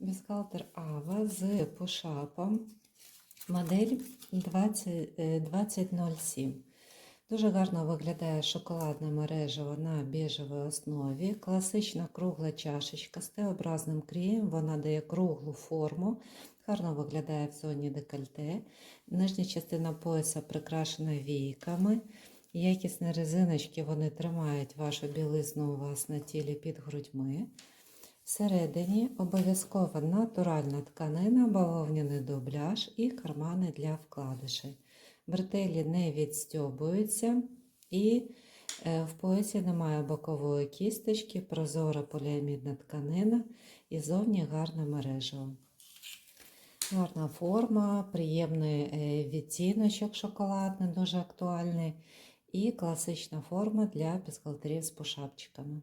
Бюстгальтер Ава з пушапом. Модель 20, е, 2007. Дуже гарно виглядає шоколадне мережево на біжевій основі. Класична кругла чашечка з Т-образним крієм. Вона дає круглу форму. Гарно виглядає в зоні декольте. Нижня частина пояса прикрашена війками. Якісні резиночки вони тримають вашу білизну у вас на тілі під грудьми. Всередині обов'язково натуральна тканина, бавовняний дубляж і кармани для вкладишей. Бретелі не відстьобуються і е, в поясі немає бокової кісточки, прозора поліамідна тканина і зовні гарне мережево. Гарна форма, приємний е, відтіночок шоколадний, дуже актуальний, і класична форма для бюстгальтерів з пушапчиками.